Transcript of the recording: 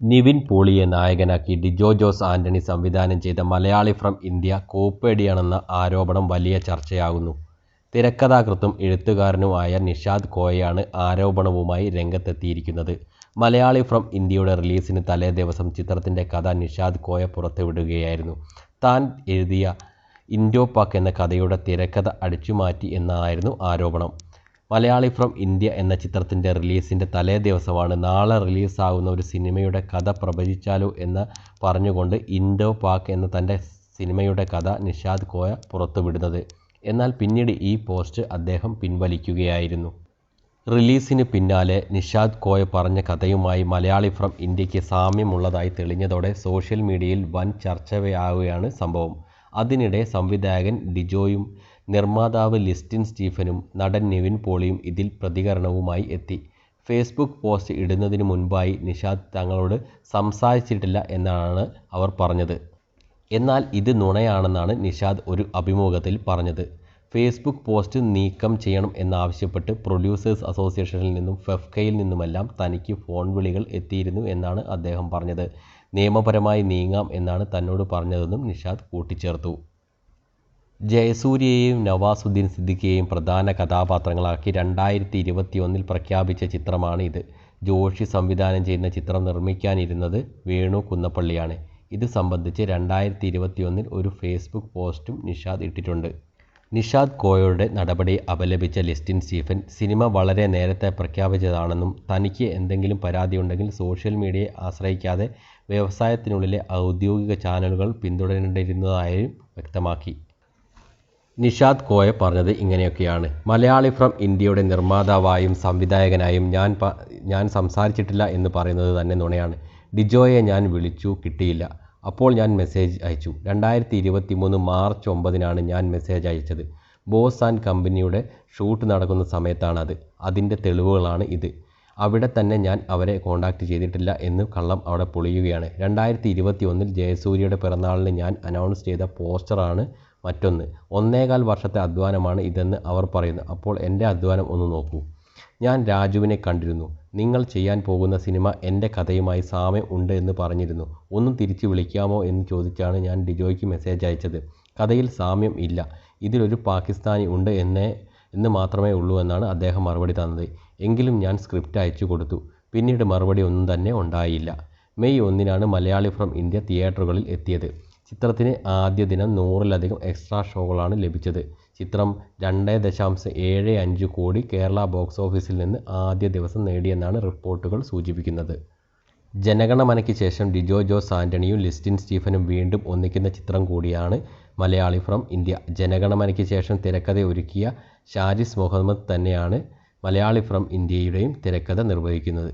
നിവിൻ പോളിയെ നായകനാക്കി ഡിജോ ജോസ് ആന്റണി സംവിധാനം ചെയ്ത മലയാളി ഫ്രം ഇന്ത്യ കോപ്പേടിയാണെന്ന ആരോപണം വലിയ ചർച്ചയാകുന്നു. തിരക്കഥാകൃത്തും എഴുത്തുകാരനുമായ നിഷാദ് കോയയാണ് ആരോപണവുമായി രംഗത്തെത്തിയിരിക്കുന്നത്. മലയാളി ഫ്രം ഇന്ത്യയുടെ റിലീസിന് തലേ ദിവസം ചിത്രത്തിന്റെ കഥ നിഷാദ് കോയ പുറത്തുവിടുകയായിരുന്നു. താൻ എഴുതിയ ഇൻഡോ പാക് എന്ന കഥയുടെ തിരക്കഥ അടിച്ചുമാറ്റി എന്നായിരുന്നു ആരോപണം. മലയാളി ഫ്രം ഇന്ത്യ എന്ന ചിത്രത്തിന്റെ റിലീസിന്റെ തലേ ദിവസമാണ് നാളെ റിലീസാകുന്ന ഒരു സിനിമയുടെ കഥ പ്രവചിച്ചാലോ എന്ന് പറഞ്ഞുകൊണ്ട് ഇൻഡോ പാക് എന്ന തന്റെ സിനിമയുടെ കഥ നിഷാദ് കോയ പുറത്തുവിടുന്നത്. എന്നാൽ പിന്നീട് ഈ പോസ്റ്റ് അദ്ദേഹം പിൻവലിക്കുകയായിരുന്നു. റിലീസിന് പിന്നാലെ നിഷാദ് കോയ പറഞ്ഞ കഥയുമായി മലയാളി ഫ്രം ഇന്ത്യയ്ക്ക് സാമ്യമുള്ളതായി തെളിഞ്ഞതോടെ സോഷ്യൽ മീഡിയയിൽ വൻ ചർച്ചയാവുകയാണ് സംഭവം. അതിനിടെ സംവിധായകൻ ഡിജോയും നിർമ്മാതാവ് ലിസ്റ്റിൻ സ്റ്റീഫനും നടൻ നിവിൻ പോളിയും ഇതിൽ പ്രതികരണവുമായി എത്തി. ഫേസ്ബുക്ക് പോസ്റ്റ് ഇടുന്നതിന് മുൻപായി നിഷാദ് തങ്ങളോട് സംസാരിച്ചിട്ടില്ല എന്നാണ് അവർ പറഞ്ഞത്. എന്നാൽ ഇത് നുണയാണെന്നാണ് നിഷാദ് ഒരു അഭിമുഖത്തിൽ പറഞ്ഞത്. ഫേസ്ബുക്ക് പോസ്റ്റ് നീക്കം ചെയ്യണം എന്നാവശ്യപ്പെട്ട് പ്രൊഡ്യൂസേഴ്സ് അസോസിയേഷനിൽ നിന്നും ഫെഫ്കയിൽ നിന്നുമെല്ലാം തനിക്ക് ഫോൺ വിളികൾ എത്തിയിരുന്നു എന്നാണ് അദ്ദേഹം പറഞ്ഞത്. നിയമപരമായി നീങ്ങാം എന്നാണ് തന്നോട് പറഞ്ഞതെന്നും നിഷാദ് കൂട്ടിച്ചേർത്തു. ജയസൂര്യയെയും നവാസുദ്ദീൻ സിദ്ദിഖിയെയും പ്രധാന കഥാപാത്രങ്ങളാക്കി രണ്ടായിരത്തി ഇരുപത്തിയൊന്നിൽ പ്രഖ്യാപിച്ച ചിത്രമാണ് ഇത്. ജോഷി സംവിധാനം ചെയ്യുന്ന ചിത്രം നിർമ്മിക്കാനിരുന്നത് വേണു കുന്നപ്പള്ളിയാണ്. ഇത് സംബന്ധിച്ച് രണ്ടായിരത്തി ഇരുപത്തിയൊന്നിൽ ഒരു ഫേസ്ബുക്ക് പോസ്റ്റും നിഷാദ് ഇട്ടിട്ടുണ്ട്. നിഷാദ് കോയയുടെ നടപടി അപലപിച്ച ലിസ്റ്റിൻ സ്റ്റീഫൻ സിനിമ വളരെ നേരത്തെ പ്രഖ്യാപിച്ചതാണെന്നും തനിക്ക് എന്തെങ്കിലും പരാതിയുണ്ടെങ്കിൽ സോഷ്യൽ മീഡിയയെ ആശ്രയിക്കാതെ വ്യവസായത്തിനുള്ളിലെ ഔദ്യോഗിക ചാനലുകൾ പിന്തുടരേണ്ടിയിരുന്നതായും വ്യക്തമാക്കി. നിഷാദ് കോയ പറഞ്ഞത് ഇങ്ങനെയൊക്കെയാണ്. മലയാളി ഫ്രം ഇന്ത്യയുടെ നിർമ്മാതാവായും സംവിധായകനായും ഞാൻ ഞാൻ സംസാരിച്ചിട്ടില്ല എന്ന് പറയുന്നത് തന്നെ നുണയാണ്. ഡിജോയെ ഞാൻ വിളിച്ചു കിട്ടിയില്ല. അപ്പോൾ ഞാൻ മെസ്സേജ് അയച്ചു. രണ്ടായിരത്തി ഇരുപത്തി മൂന്ന് മാർച്ച് ഒമ്പതിനാണ് ഞാൻ മെസ്സേജ് അയച്ചത്. ബോസ് ആൻഡ് കമ്പനിയുടെ ഷൂട്ട് നടക്കുന്ന സമയത്താണ് അത്. അതിന്റെ തെളിവുകളാണ് ഇത്. അവിടെ തന്നെ ഞാൻ അവരെ കോണ്ടാക്ട് ചെയ്തിട്ടില്ല എന്ന് കള്ളം അവിടെ പൊളിയുകയാണ്. രണ്ടായിരത്തി ഇരുപത്തി ഒന്നിൽ ജയസൂര്യയുടെ പിറന്നാളിന് ഞാൻ അനൗൺസ് ചെയ്ത പോസ്റ്ററാണ് മറ്റൊന്ന്. ഒന്നേകാൽ വർഷത്തെ അധ്വാനമാണ് ഇതെന്ന് അവർ പറയുന്നു. അപ്പോൾ എന്റെ അധ്വാനം ഒന്ന് നോക്കൂ. ഞാൻ രാജുവിനെ കണ്ടിരുന്നു. നിങ്ങൾ ചെയ്യാൻ പോകുന്ന സിനിമ എന്റെ കഥയുമായി സാമ്യം ഉണ്ട് എന്ന് പറഞ്ഞിരുന്നു. ഒന്നും തിരിച്ച് വിളിക്കാമോ എന്ന് ചോദിച്ചാണ് ഞാൻ ഡിജോയ്ക്ക് മെസ്സേജ് അയച്ചത്. കഥയിൽ സാമ്യം ഇല്ല. ഇതിലൊരു പാകിസ്ഥാനി ഉണ്ട് എന്നേ എന്ന് മാത്രമേ ഉള്ളൂ എന്നാണ് അദ്ദേഹം മറുപടി തന്നത്. എങ്കിലും ഞാൻ സ്ക്രിപ്റ്റ് അയച്ചു കൊടുത്തു. പിന്നീട് മറുപടി ഒന്നും തന്നെ ഉണ്ടായില്ല. മെയ് ഒന്നിനാണ് മലയാളി ഫ്രം ഇന്ത്യ തിയേറ്ററുകളിൽ എത്തിയത്. ചിത്രത്തിന് ആദ്യ ദിനം നൂറിലധികം എക്സ്ട്രാ ഷോകളാണ് ലഭിച്ചത്. ചിത്രം രണ്ട് ദശാംശം ഏഴ് അഞ്ച് കോടി കേരള ബോക്സ് ഓഫീസിൽ നിന്ന് ആദ്യ ദിവസം നേടിയെന്നാണ് റിപ്പോർട്ടുകൾ സൂചിപ്പിക്കുന്നത്. ജനഗണമനയ്ക്ക് ശേഷം ഡിജോ ജോസ് ആന്റണിയും ലിസ്റ്റിൻ സ്റ്റീഫനും വീണ്ടും ഒന്നിക്കുന്ന ചിത്രം കൂടിയാണ് മലയാളി ഫ്രം ഇന്ത്യ. ജനഗണമനയ്ക്ക് ശേഷം തിരക്കഥ ഒരുക്കിയ ഷാജിസ് മുഹമ്മദ് തന്നെയാണ് മലയാളി ഫ്രം ഇന്ത്യയുടെയും തിരക്കഥ നിർവഹിക്കുന്നത്.